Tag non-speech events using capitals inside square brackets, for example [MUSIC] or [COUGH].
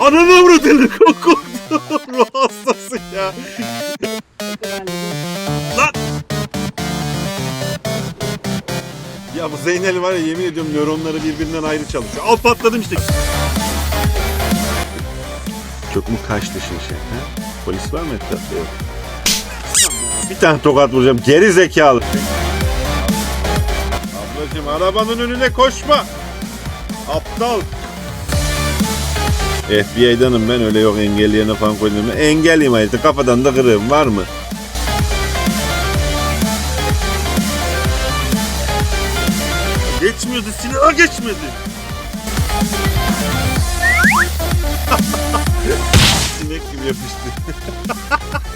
Ananı avradını kokurdum. [LAUGHS] Ruh hastası ya. Lan. Ya bu Zeynel var ya yemin ediyorum nöronları birbirinden ayrı çalışıyor. Al patladım işte. Çok mu kaçtı şimdi şey? Ha? Polis var mı etrafta? Yok. Bir tane tokat vuracağım. Geri zekalı. Ablacım arabanın önüne koşma. Aptal. FBI'danım ben öyle yok engelleyene falan koydum. Engelleyeyim hayatı kafadan da kırığım var mı? Geçmedi silah geçmedi. [LAUGHS] Sinek gibi yapıştı. [LAUGHS]